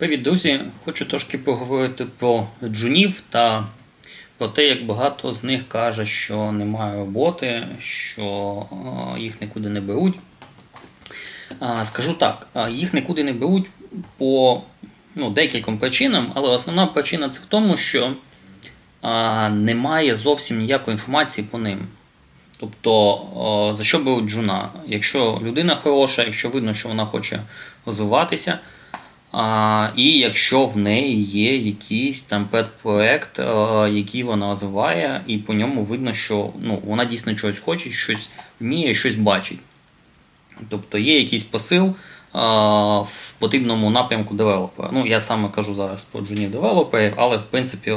Привіт, друзі! Хочу трошки поговорити про джунів та про те, як багато з них каже, що немає роботи, що їх нікуди не беруть. Скажу так, їх нікуди не беруть по ну, декільком причинам, але основна причина це в тому, що немає зовсім ніякої інформації по ним. Тобто, за що беруть джуна? Якщо людина хороша, якщо видно, що вона хоче розвиватися, а, і якщо в неї є якийсь там педпроект, який вона розвиває, і по ньому видно, що ну, вона дійсно щось хоче, щось вміє, щось бачить. Тобто є якийсь посил а, в потрібному напрямку девелопера. Ну, я саме кажу зараз про джунів девелоперів, але в принципі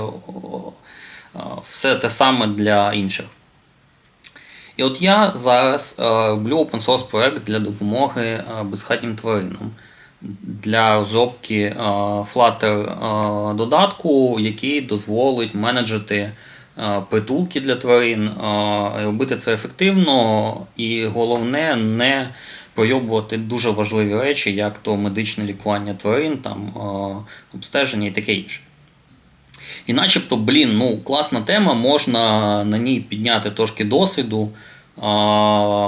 все те саме для інших. І от я зараз роблю open source проект для допомоги безхатнім тваринам для розробки е, Flutter е, додатку, який дозволить менеджити е, притулки для тварин, робити це ефективно і головне не пройобувати дуже важливі речі, як то медичне лікування тварин, там, обстеження і таке інше. І начебто, блін, ну класна тема, можна на ній підняти трошки досвіду,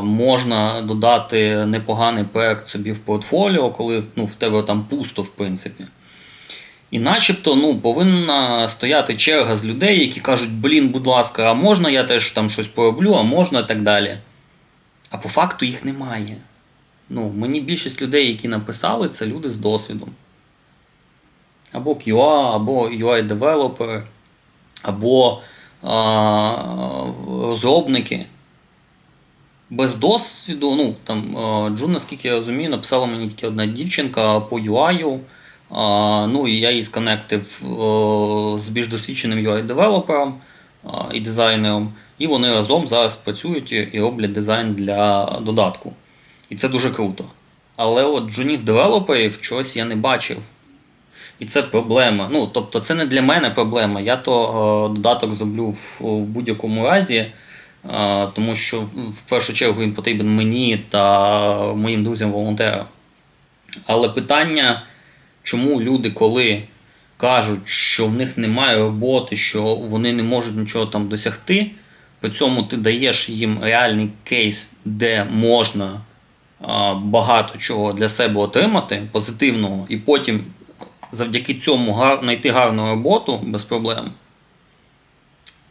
можна додати непоганий проект собі в портфоліо, коли ну, в тебе там пусто, в принципі. І начебто ну, повинна стояти черга з людей, які кажуть, блін, будь ласка, а можна я теж там щось пороблю, а можна і так далі. А по факту їх немає. Ну, Мені більшість людей, які написали, це люди з досвідом або QA, або UI-девелопери, або а, розробники. Без досвіду, ну там Джун, наскільки я розумію, написала мені тільки одна дівчинка по UI. Ну і я її сконектив з більш досвідченим UI-девелопером і дизайнером. І вони разом зараз працюють і роблять дизайн для додатку. І це дуже круто. Але от джунів девелоперів чогось я не бачив. І це проблема. Ну, тобто, це не для мене проблема. Я то е, додаток зроблю в, в будь-якому разі, е, тому що в першу чергу він потрібен мені та моїм друзям-волонтерам. Але питання, чому люди, коли кажуть, що в них немає роботи, що вони не можуть нічого там досягти, при цьому ти даєш їм реальний кейс, де можна багато чого для себе отримати, позитивного, і потім завдяки цьому знайти гарну роботу без проблем.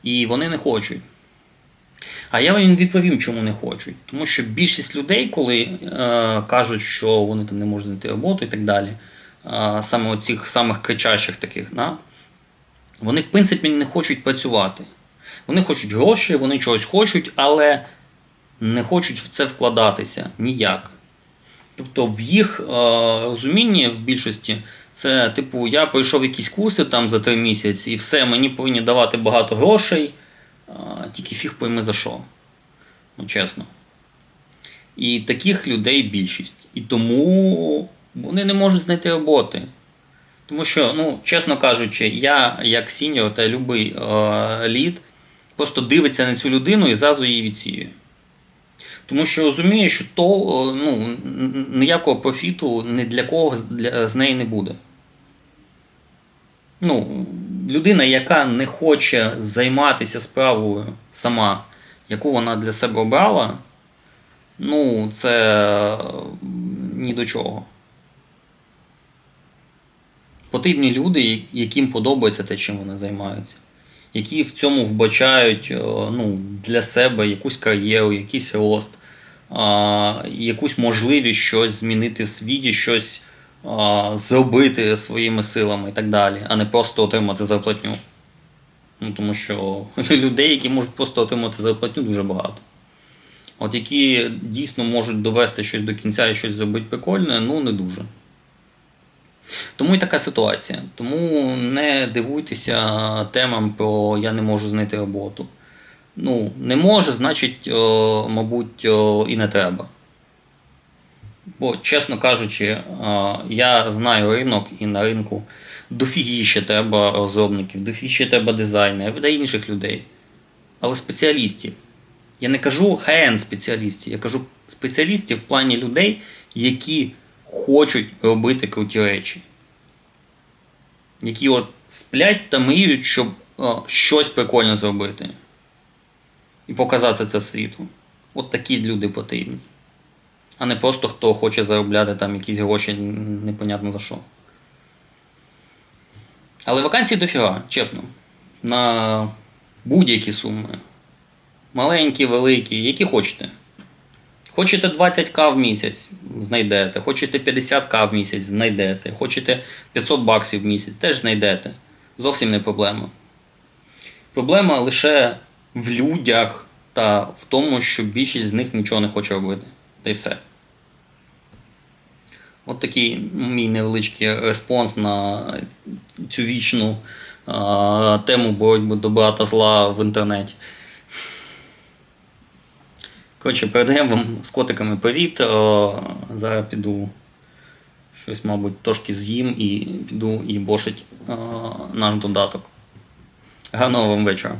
І вони не хочуть. А я їм відповім, чому не хочуть. Тому що більшість людей, коли е, кажуть, що вони там не можуть знайти роботу і так далі, е, саме оцих самих кричащих таких, да, вони в принципі не хочуть працювати. Вони хочуть гроші, вони чогось хочуть, але не хочуть в це вкладатися ніяк. Тобто в їх е, розумінні в більшості це, типу, я пройшов якісь курси там за три місяці, і все, мені повинні давати багато грошей, тільки фіг пойми за що. Ну, чесно. І таких людей більшість. І тому вони не можуть знайти роботи. Тому що, ну, чесно кажучи, я, як сіньор та любий е, лід, просто дивиться на цю людину і зразу її відсіює. Тому що розуміє, що то ну, ніякого профіту ні для кого з неї не буде. Ну, Людина, яка не хоче займатися справою сама, яку вона для себе обрала, ну, це ні до чого. Потрібні люди, яким подобається те, чим вони займаються які в цьому вбачають е, ну, для себе якусь кар'єру, якийсь рост, якусь можливість щось змінити в світі, щось зробити своїми силами і так далі, а не просто отримати зарплатню. Ну, Тому що людей, які можуть просто отримати зарплатню, дуже багато. От які дійсно можуть довести щось до кінця і щось зробити прикольне, ну не дуже. Тому і така ситуація. Тому не дивуйтеся темам про я не можу знайти роботу. Ну, не може, значить, мабуть, і не треба. Бо, чесно кажучи, я знаю ринок і на ринку дофігіще треба розробників, дофігіще треба дизайнерів та інших людей. Але спеціалістів. Я не кажу хай спеціалістів, я кажу спеціалістів в плані людей, які хочуть робити круті речі. які от сплять та мріють, щоб о, щось прикольне зробити. І показати це світу. От такі люди потрібні. А не просто хто хоче заробляти там якісь гроші непонятно за що. Але вакансій дофіга, чесно. На будь-які суми. Маленькі, великі, які хочете. Хочете 20к в місяць, знайдете. Хочете 50к в місяць, знайдете. Хочете 500 баксів в місяць, теж знайдете. Зовсім не проблема. Проблема лише в людях та в тому, що більшість з них нічого не хоче робити. Та й все. От такий мій невеличкий респонс на цю вічну а, тему боротьби добра та зла в інтернеті. Коротше, передаємо вам з котиками привіт. Е, Зараз піду щось, мабуть, трошки з'їм і піду їбошить е, наш додаток. Гарного вам вечора.